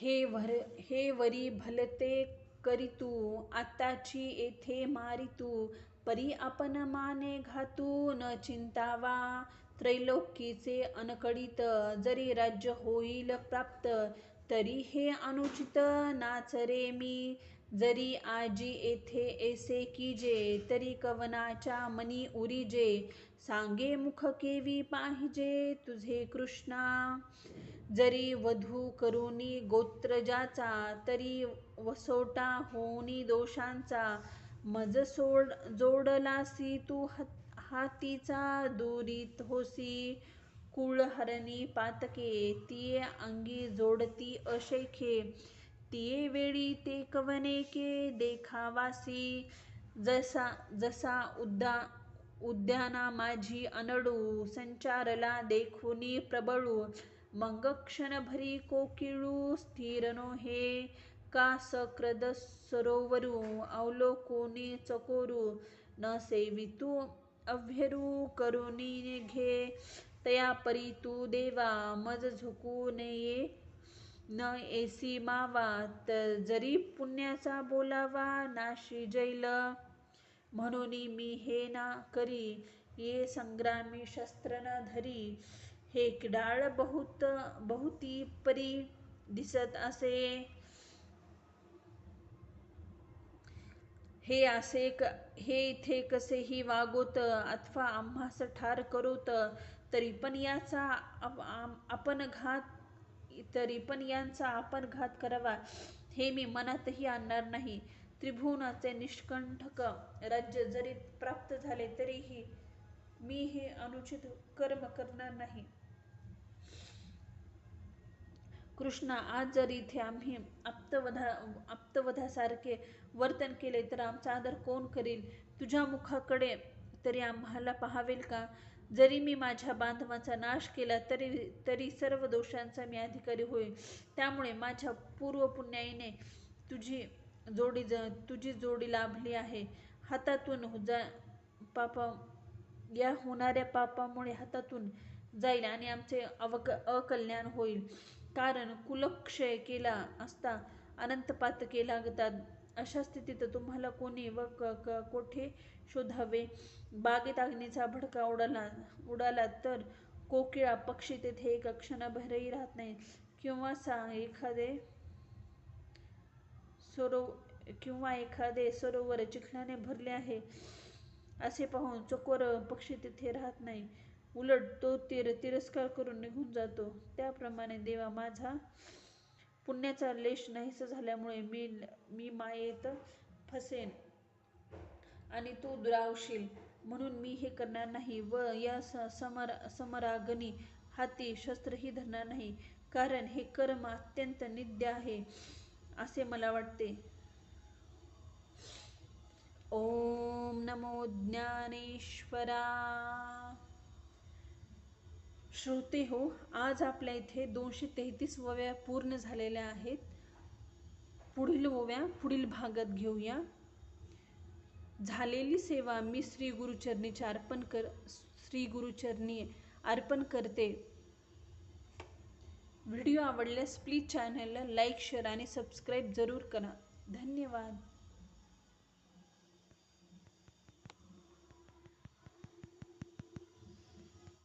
हे वर हे वरी भलते करीतू आताची येथे मारितू परी आपण माने घातू न चिंतावा. त्रैलोकीचे अनकडित जरी राज्य होईल प्राप्त तरी हे अनुचित नाच रे मी. जरी आजी येथे ऐसे कीजे तरी कवनाच्या मनी उरीजे. सांगे मुख केवी पाहिजे तुझे कृष्णा. जरी वधू करुनी गोत्रजाचा तरी वसोटा होऊनी दोषांचा. मज सोड जोडलासी तू हातीचा दुरीत होसी. कुळहरणी पातके तिये अंगी जोडती अशेखे. तिये वेळी ते कवनेके देखावासी. जसा जसा उद्दा उद्याना माझी अनडू संचारला देखुनी प्रबळू. मंगक्षणभरी कोकिळू स्थिर नोहे का सक्रद सरोवरू अवलोकुनी चकोरू न सेवितू अभ्यरू करुणी घे तया परी तू देवा मज झुकू नये न ऐसी मावा तर जरी पुण्याचा बोलावा नाशी जैल म्हणून मी हे ना करी ये संग्रामी शस्त्र न धरी हे किडाळ बहुत बहुती परी दिसत असे. हे असे क हे इथे कसेही वागोत अथवा आम्हास ठार करोत तरी पण याचा आपण घात तरी पण यांचा आपण घात करावा हे मी मनातही आणणार नाही. त्रिभुवनाचे निष्कंठक राज्य जरी प्राप्त झाले तरीही मी हे अनुचित कर्म करणार नाही. कृष्णा आज जर इथे आम्ही आप्तवधा आप्तवधासारखे वर्तन केले तर आमचा आदर कोण करील तुझ्या मुखाकडे तरी आम्हाला पाहावेल का? जरी मी माझ्या बांधवांचा नाश केला तरी तरी सर्व दोषांचा मी अधिकारी होईल त्यामुळे माझ्या पूर्वपुण्याईने तुझी जोडी ज तुझी जोडी लाभली आहे. हातातून जा पापा या होणाऱ्या पापामुळे हातातून जाईल आणि आमचे अवक अकल्याण होईल. कारण कुलक्षय केला असता अनंत पातके लागतात अशा स्थितीत तुम्हाला कोणी व कोठे शोधावे? बागेत अग्नीचा भडका उडाला उडाला तर कोकिळा पक्षी तेथे एक क्षणभरही राहत नाही किंवा सा एखादे सरो किंवा एखादे सरोवर चिखलाने भरले आहे असे पाहून चकोर पक्षी तिथे राहत नाही उलट तो तिर तिरस्कार करून निघून जातो. त्याप्रमाणे देवा माझा पुण्याचा लेश नाहीसा झाल्यामुळे मी मी मायेत फसेन आणि तू दुरावशील. म्हणून मी हे करणार नाही व या समर समरागनी हाती शस्त्रही धरणार नाही. कारण हे कर्म अत्यंत निद्य आहे असे मला वाटते. ओम नमो ज्ञानेश्वरा श्रोते हो आज आपल्या इथे दोनशे तेहतीस वव्या पूर्ण झालेल्या आहेत. पुढील ओव्या पुढील भागात घेऊया. झालेली सेवा मी श्री गुरुचरणीच्या अर्पण कर श्री गुरुचरणी अर्पण करते. व्हिडिओ आवडल्यास प्लीज चॅनलला लाईक शेअर आणि सबस्क्राईब जरूर करा. धन्यवाद.